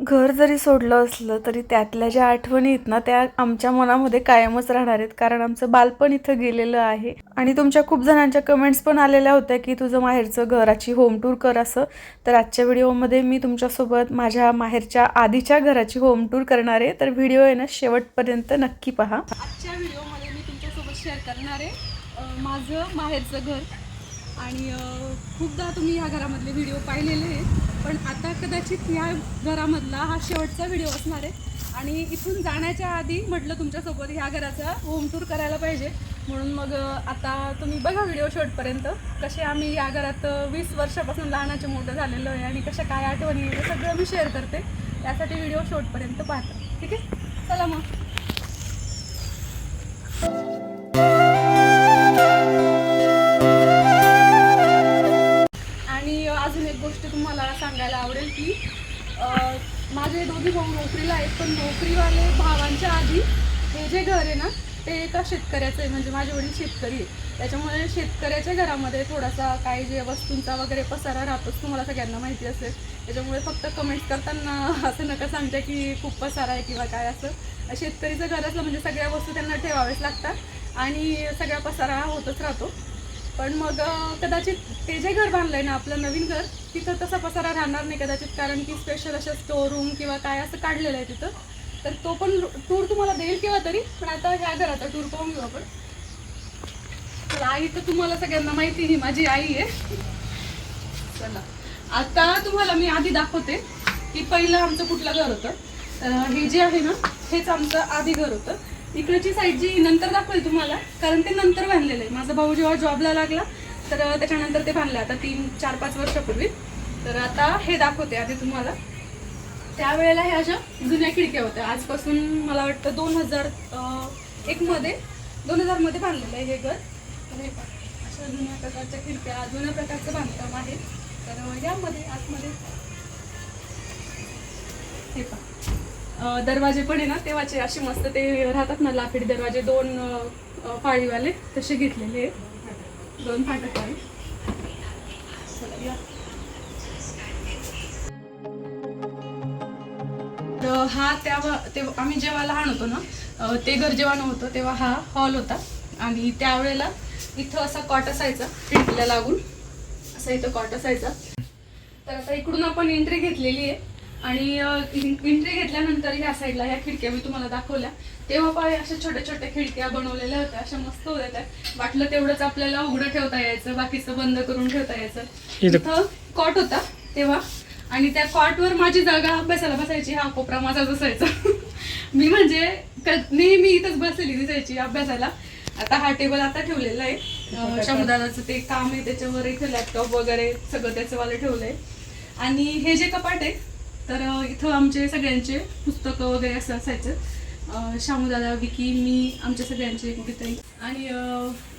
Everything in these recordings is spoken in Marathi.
घर जरी सोडलं असलं तरी त्यातल्या ज्या आठवणी आहेत ना त्या आमच्या मनामध्ये कायमच राहणार आहेत. कारण आमचं बालपण इथं गेलेलं आहे. आणि तुमच्या खूप जणांच्या कमेंट्स पण आलेल्या होत्या की तुझं माहेरचं घराची होम टूर कर असं. तर आजच्या व्हिडिओमध्ये मी तुमच्यासोबत माझ्या माहेरच्या आधीच्या घराची होम टूर करणार आहे. तर व्हिडिओ आहे ना शेवटपर्यंत नक्की पहा. आजच्या व्हिडिओमध्ये मी तुमच्यासोबत शेअर करणार आहे. माझं माहेरचं घर आणि खूपदा तुम्ही ह्या घरामधले व्हिडिओ पाहिलेले आहेत पण आता कदाचित या घरामधला हा शेवटचा व्हिडिओ असणार आहे. आणि इथून जाण्याच्या आधी म्हटलं तुमच्यासोबत ह्या घराचा होम टूर करायला पाहिजे. म्हणून मग आता तुम्ही बघा व्हिडिओ शेवटपर्यंत कसे आम्ही या घरात वीस वर्षापासून लहानाचे मोठं झालेलं आहे आणि कशा काय आठवणी आहे, हे सगळं मी शेअर करते. त्यासाठी व्हिडिओ शेवटपर्यंत पाहता. ठीक आहे? चला मग. जे घर आहे ना ते एका शेतकऱ्याचं आहे. म्हणजे माझे वडील शेतकरी आहे त्याच्यामुळे शेतकऱ्याच्या घरामध्ये थोडासा काही जे वस्तूंचा वगैरे पसारा राहतोच तुम्हाला सगळ्यांना माहिती असेल. त्याच्यामुळे फक्त कमेंट्स करताना असं नका सांगता की खूप पसारा आहे किंवा काय असं. शेतकरीचं घर असलं म्हणजे सगळ्या वस्तू त्यांना ठेवावेच लागतात आणि सगळा पसारा हा होतच राहतो. पण मग कदाचित ते जे घर बांधलं आहे ना आपलं नवीन घर तिथं तसा पसारा राहणार नाही कदाचित. कारण की स्पेशल असं स्टोअर रूम किंवा काय असं काढलेलं आहे तिथं. तर तो पण टूर तुम्हाला देईल किंवा तरी पण आता ह्या घराचा टूर पाहून घेऊ आपण. तर आई तर तुम्हाला सगळ्यांना माहिती ही माझी आई आहे. चला. आता तुम्हाला मी आधी दाखवते की पहिलं आमचं कुठलं घर होतं. तर हे जे आहे ना हेच आमचं आधी घर होतं. इकडची साईड जी नंतर दाखवेल तुम्हाला कारण ते नंतर बांधलेलं आहे. माझा भाऊ जेव्हा जॉबला लागला तर त्याच्यानंतर ते बांधलं. आता तीन चार पाच वर्षापूर्वी. तर आता हे दाखवते आधी तुम्हाला. त्यावेळेला ह्या अशा जुन्या खिडक्या होत्या. आजपासून मला वाटतं दोन हजार एकमध्ये दोन हजारमध्ये बांधलेलं आहे हे घर. तर हे अशा जुन्या प्रकारच्या खिडक्या जुन्या प्रकारचं बांधकाम आहे. तर यामध्ये आतमध्ये हे पहा. दरवाजे पण आहे ना तेव्हाचे असे मस्त ते राहतात ना लाकडी दरवाजे दोन पाळीवाले तसे घेतलेले आहेत. दोन फाटकवाले. हा तेव्हा तेव्हा आम्ही जेव्हा लहान होतो ना ते घर जेव्हा नव्हतं तेव्हा हा हॉल होता. आणि त्यावेळेला इथं असा कॉट असायचा खिडकीला लागून. असा इथं कॉट असायचा. तर आता इकडून आपण एंट्री घेतलेली आहे. आणि एंट्री घेतल्यानंतर ह्या साईडला ह्या खिडक्या मी तुम्हाला दाखवल्या. तेव्हा पाय अशा छोट्या छोट्या खिडक्या बनवलेल्या होत्या अशा मस्त होत्या त्या. वाटलं तेवढंच आपल्याला उघडं ठेवता यायचं बाकीचं बंद करून ठेवता यायचं. इथं कॉट होता तेव्हा आणि त्या कॉटवर माझी जागा अभ्यासाला बसायची. हा कोपरा माझा बसायचा. मी म्हणजे नेहमी इथंच बसलेली दिसायची अभ्यासाला. आता हा टेबल आता ठेवलेला आहे. अं, शमुदादाचं ते काम आहे त्याच्यावर इथं लॅपटॉप वगैरे सगळं त्याचं वाला ठेवलंय. आणि हे जे कपाट आहे तर इथं आमचे सगळ्यांचे पुस्तकं वगैरे असं असायचं. शामूदादा विकी मी आमच्या सगळ्यांचे कुठेतरी आणि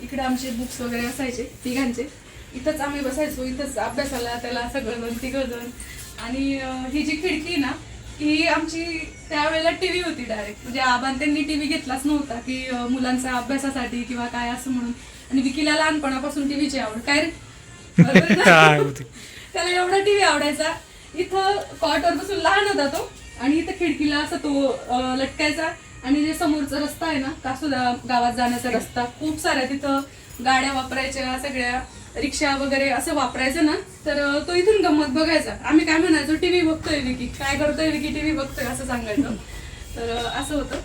इकडे आमचे बुक्स वगैरे असायचे तिघांचे. इथंच आम्ही बसायचो इथंच अभ्यासाला त्याला सगळं जण तिघं जण. आणि ही जी खिडकी ना ही आमची त्यावेळेला टीव्ही होती डायरेक्ट म्हणजे आबान त्यांनी टीव्ही घेतलाच नव्हता की अं, मुलांच्या अभ्यासासाठी किंवा काय असं म्हणून. आणि विकीला लहानपणापासून टीव्हीची आवड. काय त्याला एवढा टीव्ही आवडायचा. इथं कॉटवर बसून लहान होता तो. आणि इथं खिडकीला असं तो लटकायचा. आणि जे समोरचा रस्ता आहे ना कासुदा गावात जाण्याचा रस्ता. खूप साऱ्या तिथं गाड्या वापरायच्या सगळ्या. रिक्षा वगैरे असं वापरायचं ना तर तो इथून गंमत बघायचा. आम्ही काय म्हणायचो टीव्ही बघतोय विकी काय करतोय विकी टीव्ही बघतोय असं सांगायचं. तर असं होतं.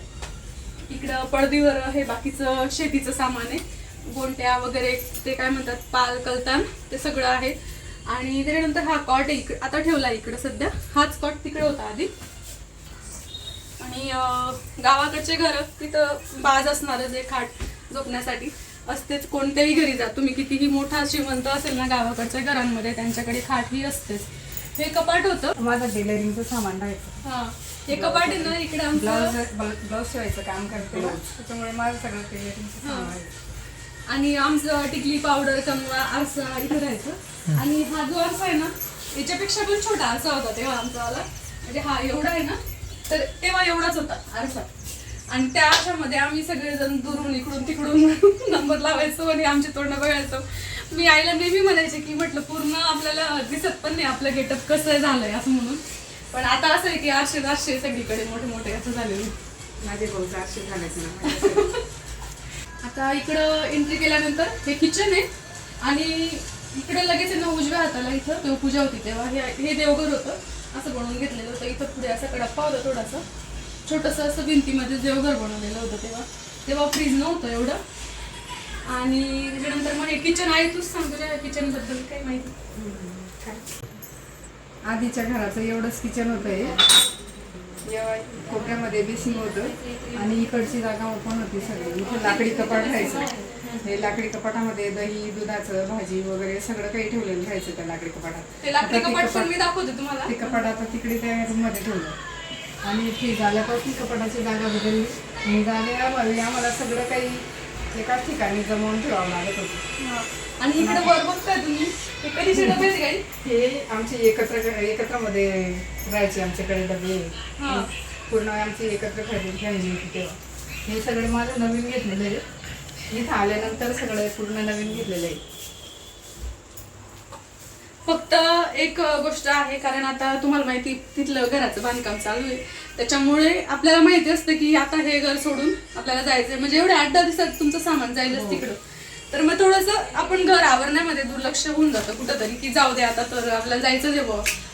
इकडं पडदीवर हे बाकीचं शेतीचं सामान आहे. गोंट्या वगैरे ते काय म्हणतात पाल कलतान ते सगळं आहे. आणि त्याच्यानंतर हा कॉट आहे इकडे आता ठेवला इकडं सध्या. हाच कॉट तिकडे होता आधी. आणि गावाकडचे घर तिथं बाज असणारच आहे खाट झोपण्यासाठी. असतेच कोणत्याही घरी जा. तुम्ही कितीही मोठा श्रीमंत असेल ना गावाकडच्या घरांमध्ये त्यांच्याकडे खाट ही असतेच. हे कपाट होतं. माझं टेलरिंगचं सामान राहायचं. हा. हे कपाट आहे ना इकडे आमचं ब्लाऊज ब्लाऊज शिवायचं काम करते ना त्याच्यामुळे माझं सगळं टेलरिंगचं सामान राहायचं. आणि आमचं टिकली पावडर कंगवा आरसा इथे राहायचं. आणि हा जो आरसा आहे ना याच्यापेक्षा पण छोटा आरसा होता तेव्हा आमचा वाला. म्हणजे हा एवढा आहे ना तर तेव्हा एवढाच होता आरसा. आणि त्या आरशामध्ये आम्ही सगळेजण दुरून इकडून तिकडून नंबर लावायचो आणि आमचे तोंड बघायचो. मी आईला नेहमी म्हणायचे की म्हटलं पूर्ण आपल्याला दिसत पण नाही आपलं गेटअप कसं झालंय असं म्हणून. पण आता असं आहे की आरशे आरशे सगळीकडे मोठे मोठे असं झालेले. माझे भाऊ चारशे झालेच ना. आता इकडं एंट्री केल्यानंतर हे किचन आहे. आणि इकडे लगेच ना उजव्या हाताला इथं देवपूजा होती तेव्हा. हे हे देवघर होतं. असं बनवून घेतलेलं होतं. इथं पुढे असा कडप्पा होता थोडासा. छोटंसं असं भिंतीमध्ये देवघर बनवलेलं होतं तेव्हा तेव्हा फ्रीज नव्हतं एवढं. आणि त्याच्यानंतर मग हे किचन आहे तूच सांग तुझ्या किचनबद्दल काय माहिती. आधीच्या घराचं एवढंच किचन होतं हे. या कोपऱ्यामध्ये बेसिंग होतं आणि इकडची जागा ओपन होती सगळी इथे लाकडी कपाट राहायचं. हे लाकडी कपाटामध्ये दही दुधाचं भाजी वगैरे सगळं काही ठेवलेलं राहायचं त्या लाकडी कपाटात. ते कपाट पण मी दाखवते तुम्हाला. ते कपाट आता तिकडे त्या रूममध्ये ठेवलं. आणि फ्रीज आल्यापासून कपाटाची जागा बदलली. आणि जागेमध्ये आम्हाला सगळं काही एकाच ठिकाणी जमवून ठेवावं लागत होतं हा. आणि इकडे वर बघताय तुम्ही? हे कधीचे डबे आहेत काही हे आमचे एकत्र एकत्रमध्ये राहायचे आमच्याकडे डबे. हा. पूर्ण आमची एकत्र फॅमिली फॅमिली होती तेव्हा. हे सगळं माझं नवीन घेतलेलं आहे. इथं आल्यानंतर सगळं पूर्ण नवीन घेतलेलं आहे. फक्त एक गोष्ट आहे कारण आता तुम्हाला माहिती तिथलं घराचं बांधकाम चालू आहे. त्याच्यामुळे आपल्याला माहिती असतं की आता हे घर सोडून आपल्याला जायचंय. म्हणजे एवढ्या आठ दहा दिवसात तुमचं सामान जाईलच तिकडं. तर मग थोडंसं आपण घर आवरण्यामध्ये दुर्लक्ष होऊन जातं कुठंतरी की जाऊ दे आता तर आपल्याला जायचं जे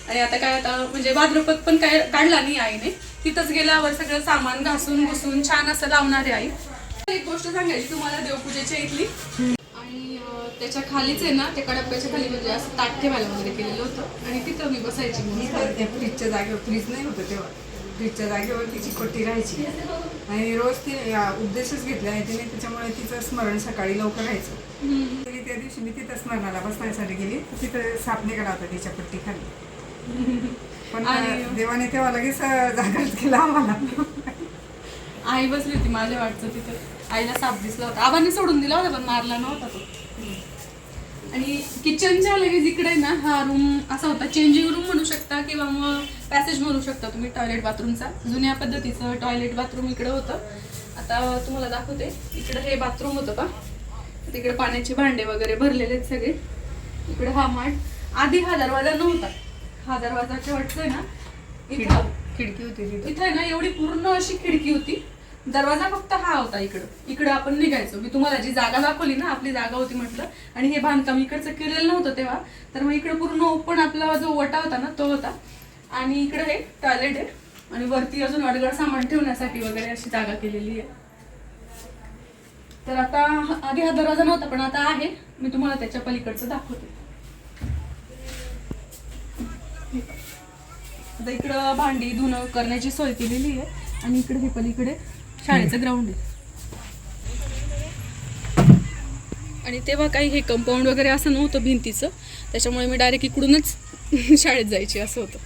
आणि आता काय आता म्हणजे भाद्रपद पण काय काढला नाही आईने. तिथंच गेल्यावर सगळं सामान घासून घुसून छान असं लावणारे आई. एक गोष्ट सांगायची तुम्हाला देवपूजेच्या इथली. त्याच्या खालीच आहे ना त्या कडप्प्याच्या खाली म्हणजे असं ताट ठेवायला वगैरे केलेलं होतं. आणि तिथं मी बसायची. मी त्या फ्रीजच्या जागेवर फ्रीज नाही होतं तेव्हा. फ्रीजच्या जागेवर तिची कोटी राहायची. आणि रोज ती या उद्देशच घेतला आहे तिने त्याच्यामुळे तिचं स्मरण सकाळी लवकर राहायचं त्या दिवशी मी तिथं स्मरणाला बसण्यासाठी गेली. तिथं साप निघाला होता तिच्या पट्टी खाली. पण देवाने तेव्हा लगेच जागाच केला आम्हाला. आई बसली होती माझ्या वाटचं तिथं. आईला साप दिसला होता. आबांनी सोडून दिला होता पण मारला नव्हता तो. आणि किचनच्या लगेच इकडे ना हा रूम असा होता. चेंजिंग रूम म्हणू शकता किंवा मग पॅसेज म्हणू शकता तुम्ही टॉयलेट बाथरूमचा जुन्या पद्धतीचं टॉयलेट बाथरूम इकडे होतं. आता तुम्हाला दाखवते. इकडे हे बाथरूम होतं का? तिकडे पाण्याचे भांडे वगैरे भरलेले आहेत सगळे. इकडे हा माठ. आधी हा दरवाजा नव्हता. हा दरवाजा शेवटचा ना इथं. खिडकी होती तिथं. इथे ना एवढी पूर्ण अशी खिडकी होती. दरवाजा फक्त हा होता इकडं. इकडं आपण निघायचो. मी तुम्हाला जी जागा दाखवली ना आपली जागा होती म्हटलं आणि हे बांधकाम इकडचं केलेलं नव्हतं तेव्हा तर मग इकडे पूर्ण ओपन आपला जो वटा होता ना तो होता. आणि इकडे हे टॉयलेट आहे. आणि वरती अजून अडगड सामान ठेवण्यासाठी वगैरे अशी जागा केलेली आहे. तर आता आधी हा दरवाजा नव्हता पण आता आहे. मी तुम्हाला त्याच्या पलीकडचं दाखवते. आता इकडं भांडी धुणं करण्याची सोय केलेली आहे. आणि इकडे हे पलीकडे शाळेचं ग्राउंड आहे. आणि तेव्हा काही हे कंपाऊंड वगैरे असं नव्हतं भिंतीचं. त्याच्यामुळे मी डायरेक्ट इकडूनच शाळेत जायची असं होतं.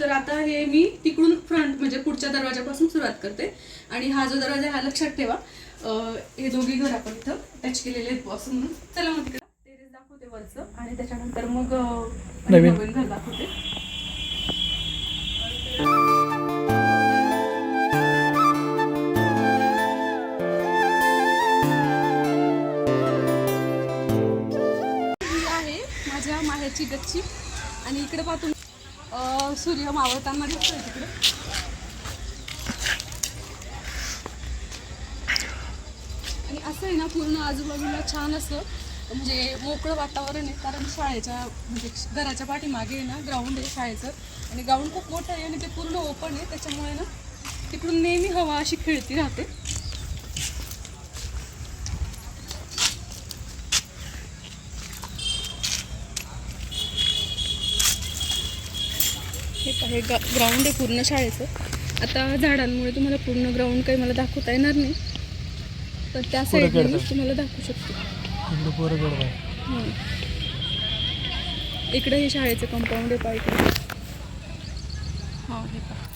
तर आता हे मी तिकडून फ्रंट म्हणजे पुढच्या दरवाजापासून सुरुवात करते. आणि हा जो दरवाजा आहे हा लक्षात ठेवा. हे दोघी घर आपण इथं टच केलेले आहेत बसून म्हणून. चला मग तिकडे. टेरेस दाखवते वरचं. आणि त्याच्यानंतर मग. नवीन. घर दाखवते. माझ्या माहेरची गच्ची. आणि इकडे पाहतो सूर्य मावळताना दिसतोय तिकडे. आणि असं आहे ना पूर्ण आजूबाजूला छान असं म्हणजे मोकळं वातावरण आहे कारण शाळेच्या म्हणजे घराच्या पाठीमागे आहे ना ग्राउंड आहे शाळेचं. आणि ग्राउंड खूप मोठं आहे आणि ते पूर्ण ओपन आहे त्याच्यामुळे ना तिकडून नेहमी हवा अशी खेळती राहते. हे आहे ग्राउंड आहे पूर्ण शाळेचं. आता झाडांमुळे तुम्हाला पूर्ण ग्राउंड काही मला दाखवता येणार नाही. पण त्या साईडने मी तुम्हाला दाखवू शकते. इकडे हं. शाळेचं कंपाऊंड आहे पहा इकडे. हा हे पहा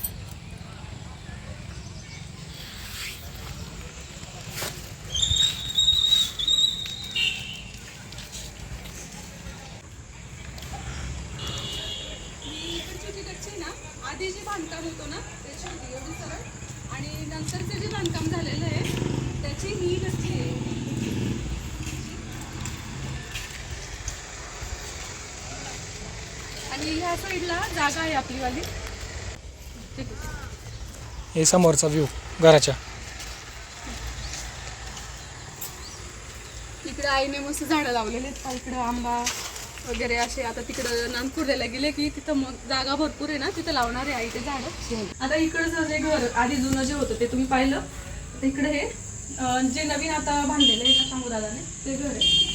ही इकडची जी गच्ची आहे ना आधी जे बांधकाम होतं ना त्याची होती एवढी सरळ. आणि नंतरचं जे बांधकाम झालेलं आहे त्याची ही आहे. आणि ह्या ह्या साईडला जागा आहे आपलीवाली. ठीक आहे. हे समोरचा व्ह्यू घराच्या. इकडे आईने मस्त झाडं लावलेले आहेत. इकडे आंबा. वगैरे असे आता तिकडं नानकुर्ड्याला गेले की तिथं मग जागा भरपूर आहे ना तिथं लावणार आहे आई ते झाडं. आता इकडचं जे घर आधी जुनं जे होतं ते तुम्ही पाहिलं. इकडे हे जे नवीन आता बांधलेलं आहे ना सांगू दादाने ते घर आहे.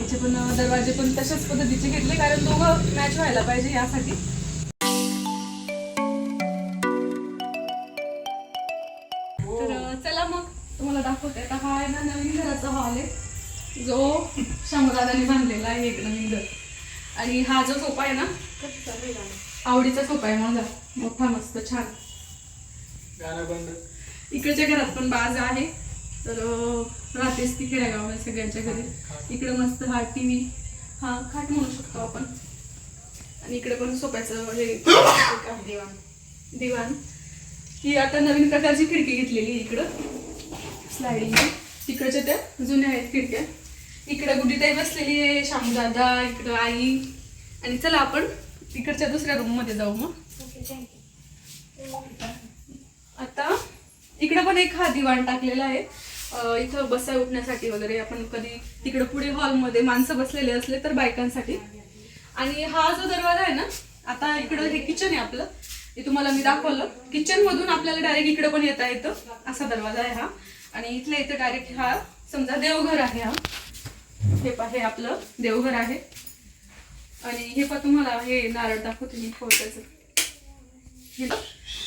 याचे पण दरवाजे पण तशाच पद्धतीचे घेतले कारण दोघं मॅच व्हायला पाहिजे यासाठी. तर चला मग तुम्हाला दाखवते. आता हा आहे ना नवीन घराचा हॉल आहे. जो शंभरादाने बांधलेला आहे एक नवीन घर. आणि हा जो सोफा आहे ना आवडीचा सोफा आहे माझा मोठा मस्त छान. इकडच्या घरात पण बाज आहे. तर राहतेच ती खेडेगाव सगळ्यांच्या घरी. इकडे मस्त हा टी व्ही हा खाट म्हणू शकतो आपण. आणि इकडे पण सोप्याचं हे दिवाण. दिवाण. ही आता नवीन प्रकारची खिडकी घेतलेली इकडं. स्लायडिंग तिकडच्या त्या जुन्या आहेत खिडक्या. इकडे गुडीताई बसलेली आहे शामदादा इकडं आई. आणि चला आपण तिकडच्या दुसऱ्या रूममध्ये जाऊ मग. आता इकडे पण एक हा दिवाण टाकलेला आहे. इथं बसाय उठण्यासाठी वगैरे आपण कधी तिकडे पुढे हॉलमध्ये माणसं बसलेले असले तर बायकांसाठी. आणि हा जो दरवाजा आहे ना आता इकडं हे किचन आहे आपलं. हे तुम्हाला मी दाखवलं. किचन मधून आपल्याला डायरेक्ट इकडे पण येता येतं. असा दरवाजा आहे हा. आणि इथल्या इथं डायरेक्ट हा समजा देवघर आहे हा. हे पा हे आपलं देवघर आहे. आणि हे पा तुम्हाला हे नारळ दाखवते मी फोटोचं. हे.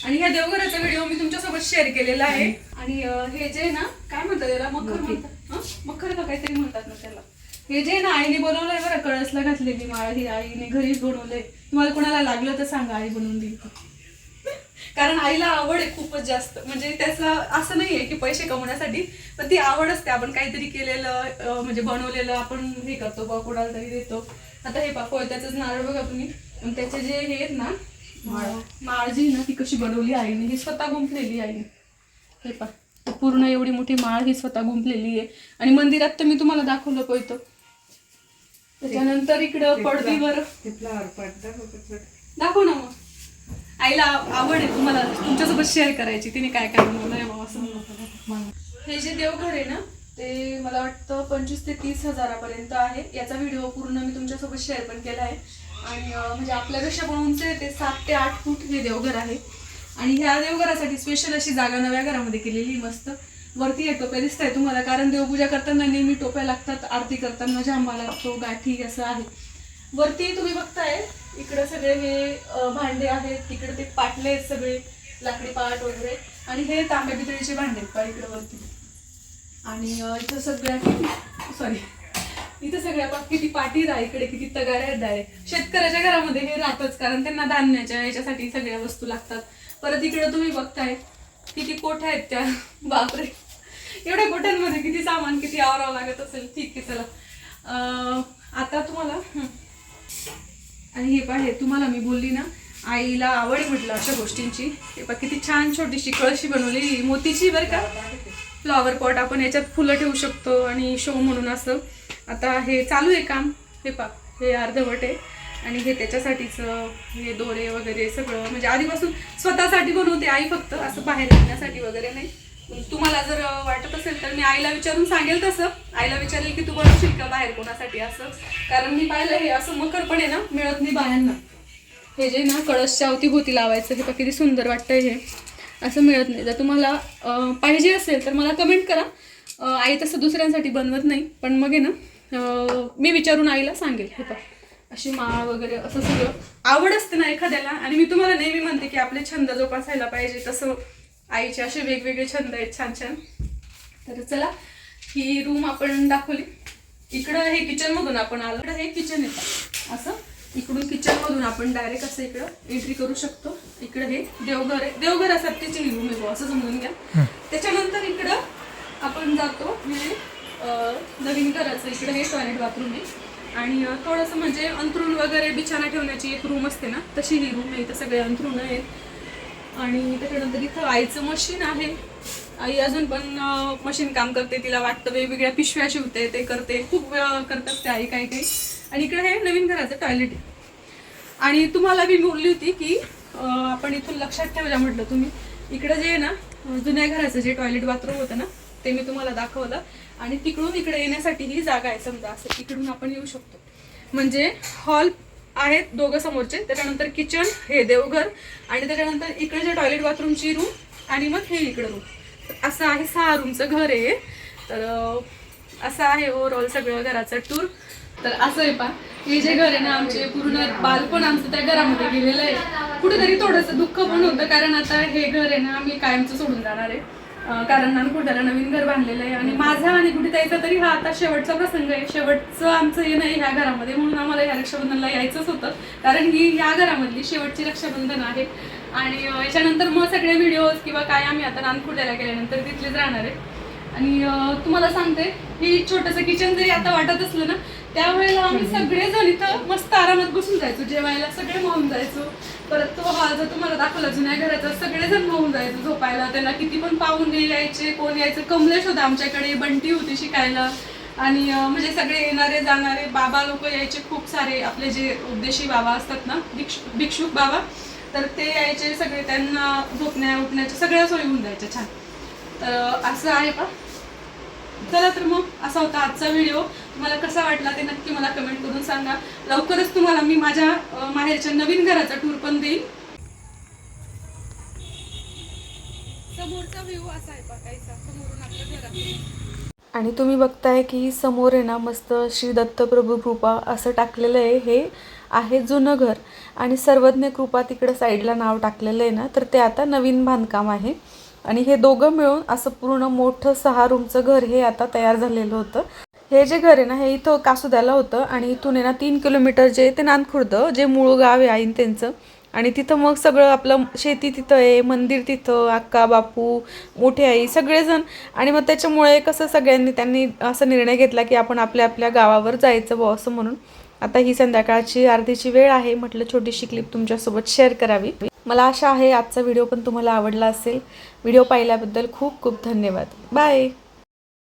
आणि ह्या देवघराचा व्हिडिओ मी तुमच्यासोबत शेअर केलेला आहे. आणि हे जे ना काय म्हणतात त्याला? मखर म्हणतात? मखर का काहीतरी म्हणतात ना त्याला. हे जे ना आईने बनवलंय बरं कळसला घातलेली माळ ही आईने घरीच बनवलंय. तुम्हाला कोणाला लागलं तर सांगा आई बनवून देईल. कारण आईला आवड आहे खूपच जास्त. म्हणजे त्याचं असं नाहीये की पैसे कमवण्यासाठी पण ती आवड असते. आपण काहीतरी केलेलं म्हणजे बनवलेलं आपण हे करतो बा कोणाला तरी देतो. आता हे पा त्याचंच नारळ बघा तुम्ही. त्याचे जे हे आहेत ना माळ माळ जी आहे ना ती कशी बनवली आईने. ही स्वतः गुंफलेली आईने हे पा पूर्ण एवढी मोठी माळ ही स्वतः गुंफलेली आहे. आणि मंदिरात तर मी तुम्हाला दाखवलं पोयतो त्याच्यानंतर इकडं पडदीवर? दाखव ना मग. आईला आवड आहे तुम्हाला तुमच्यासोबत शेअर करायची तिने काय काय बनवलंय असं हे जे देवघर आहे ना ते मला वाटतं पंचवीस ते तीस हजारापर्यंत आहे. याचा व्हिडिओ पूर्ण मी तुमच्यासोबत शेअर पण केला आहे. आणि म्हणजे आपल्यापेक्षा पण उंच ते सात ते आठ फूट हे देवघर आहे. आणि ह्या देवघरासाठी स्पेशल अशी जागा नव्या घरामध्ये केलेली मस्त. वरती आहे टोप्या दिसत आहे तुम्हाला कारण देवपूजा करताना नेहमी टोप्या लागतात आरती करताना झांबा लागतो गाठी असं आहे. वरती तुम्ही बघताय इकडे सगळे हे भांडे आहेत तिकडे ते पाटले आहेत सगळे लाकडी पाट वगैरे. आणि हे तांबे पितळीचे भांडे आहेत पहा इकडे वरती. आणि इथं सगळ्या सॉरी इथं सगळ्या पा किती पाटी राह इकडे किती तगाऱ्या आहेत डायरेक्ट शेतकऱ्याच्या घरामध्ये हे राहतच कारण त्यांना धान्याच्या याच्यासाठी सगळ्या वस्तू लागतात. परत इकडे तुम्ही बघताय किती कोठ्या आहेत त्या बापरे. एवढ्या कोठ्यांमध्ये किती सामान किती आवरावं लागत असेल. ठीक आहे चला. आता तुम्हाला आणि हे पाहे तुम्हाला मी बोलली ना आईला आवड म्हटलं अशा गोष्टींची. हे पहा किती छान छोटीशी कळशी बनवली मोतीची बरं का. फ्लॉवर पॉट आपण याच्यात फुलं ठेवू शकतो आणि शो म्हणून असं. आता हे चालू आहे काम. हे पा हे अर्धवट आहे. आणि हे त्याच्यासाठीचं हे दोरे वगैरे सगळं. म्हणजे आधीपासून स्वतःसाठी बनवते आई फक्त असं बाहेर येण्यासाठी वगैरे नाही. तुम्हाला जर वाटत असेल तर मी आईला विचारून सांगेल तसं. आईला विचारेल की तू बनवशील का बाहेर कोणासाठी असं. कारण मी पाहिलं हे असं मकर पण आहे ना मिळत नाही बायांना हे जे ना कळसच्या अवतीभोवती लावायचं हे किती सुंदर वाटतंय हे. असं मिळत नाही. जर तुम्हाला पाहिजे असेल तर मला कमेंट करा. आई तसं दुसऱ्यांसाठी बनवत नाही पण मग आहे ना मी विचारून आईला सांगेल. हे पण अशी माळ वगैरे असं सगळं. आवड असते ना एखाद्याला आणि मी तुम्हाला नेहमी म्हणते की आपले छंद जोपासायला पाहिजे. तसं आईचे असे वेगवेगळे छंद आहेत छान छान. तर चला ही रूम आपण दाखवली. इकडं हे किचन मधून आपण आलो. हे किचन येतं असं. इकडून किचन मधून आपण डायरेक्ट असं इकडं एंट्री करू शकतो. इकडं हे देवघर आहे. देवघरासाठीची ही रूम आहे असं समजून घ्या. त्याच्यानंतर इकडं आपण जातो अं, नवीन घराचं. इकडं हे टॉयलेट बाथरूम आहे. आणि थोडंसं म्हणजे अंथरूण वगैरे बिछाना ठेवण्याची एक रूम असते ना तशी ही रूम आहे. इथं सगळे अंथरूण आहेत. आणि त्याच्यानंतर इथं आईचं मशीन आहे. आई अजून पण मशीन काम करते तिला वाटतं वेगवेगळ्या पिशव्या शिवते ते करते. खूप करतात ते आई काही काही. आणि इकडे हे नवीन घराचं टॉयलेट आहे. आणि तुम्हाला मी बोलली होती की आपण इथून लक्षात ठेवल्या म्हटलं तुम्ही. इकडं जे आहे ना जुन्या घराचं जे टॉयलेट बाथरूम होतं ना ते मी तुम्हाला दाखवलं. आणि तिकडून इकडे येण्यासाठी ही जागा आहे समजा असं. इकडून आपण येऊ शकतो. म्हणजे हॉल आहेत दोघं समोरचे. त्याच्यानंतर किचन हे देवघर आणि त्याच्यानंतर इकडे जे टॉयलेट बाथरूमची रूम आणि मग हे इकडं रूम असं आहे सहा रूमचं घर आहे तर असं आहे ओव्हरऑल सगळं घराचं टूर तर असं आहे पा हे जे घर आहे ना आमचे पूर्ण बालपण आमचं त्या घरामध्ये गेलेलं आहे. कुठेतरी थोडंसं दुःख पण होतं कारण आता हे घर आहे ना आम्ही कायमचं सोडून जाणार आहे. कारण नानकुट्याला नवीन घर बांधलेलं आहे आणि माझा आणि कुठे त्याचा तरी हा आता शेवटचा प्रसंग आहे. शेवटचं आमचं हे नाही ह्या घरामध्ये म्हणून आम्हाला ह्या रक्षाबंधनला यायचंच होतं. कारण ही ह्या घरामधली शेवटची रक्षाबंधन आहे. आणि याच्यानंतर मग सगळे व्हिडिओज किंवा काय आम्ही आता नानकुट्याला गेल्यानंतर तिथलेच राहणार आहे. आणि तुम्हाला सांगते ही छोटंसं किचन जरी आता वाटत असलं ना त्यावेळेला आम्ही सगळेजण इथं मस्त आरामात बसून जायचो जेवायला सगळे मावून जायचो. परत तो हॉल जर तुम्हाला दाखवला जुन्या घराचा सगळेजण मावून जायचो झोपायला. त्यांना किती पण पाहुणे यायचे कोण यायचे कमलेश होता आमच्याकडे बंटी होती शिकायला. आणि म्हणजे सगळे येणारे जाणारे बाबा लोक यायचे खूप सारे आपले जे उपदेशी बाबा असतात ना भिक्ष भिक्षुक बाबा तर ते यायचे सगळे त्यांना झोपण्या उठण्याच्या सगळ्या सोयी होऊन जायच्या छान. तर असं आहे का चला तर मग असा होता आजचा व्हिडिओ तुम्हाला कसा वाटला ते नक्की मला कमेंट करून सांगा. लवकरच तुम्हाला मी माझ्या माहेरच्या नवीन घराचा टूर पण देईन. समोरचा व्ह्यू असा आहे बघायचा समोरून आपल्या घरात आणि तुम्ही बघताय की समोर आहे ना मस्त श्री दत्तप्रभू कृपा असं टाकलेलं आहे. हे आहे जुनं घर. आणि सर्वज्ञ कृपा तिकडं साईडला नाव टाकलेलं आहे ना तर ते आता नवीन बांधकाम आहे. आणि हे दोघं मिळून असं पूर्ण मोठं सहा रूमचं घर हे आता तयार झालेलं होतं. हे जे घर आहे ना हे इथं कासुद्याला होतं आणि इथून आहे ना तीन किलोमीटर जे ते नानखुर्द जे मूळ गाव आहे आईन त्यांचं. आणि तिथं मग सगळं आपलं शेती तिथं आहे मंदिर तिथं अक्का बापू मोठी आई सगळेजण. आणि मग त्याच्यामुळे कसं सगळ्यांनी त्यांनी असा निर्णय घेतला की आपण आपल्या आपल्या गावावर जायचं बॉ असं म्हणून. आता ही संध्याकाळची आरतीची वेळ आहे. म्हटलं छोटीशी क्लिप तुमच्यासोबत शेअर करावी. मला आशा आहे आजचा व्हिडिओ पण तुम्हाला आवडला असेल. व्हिडिओ पाहिल्याबद्दल खूप खूप धन्यवाद. बाय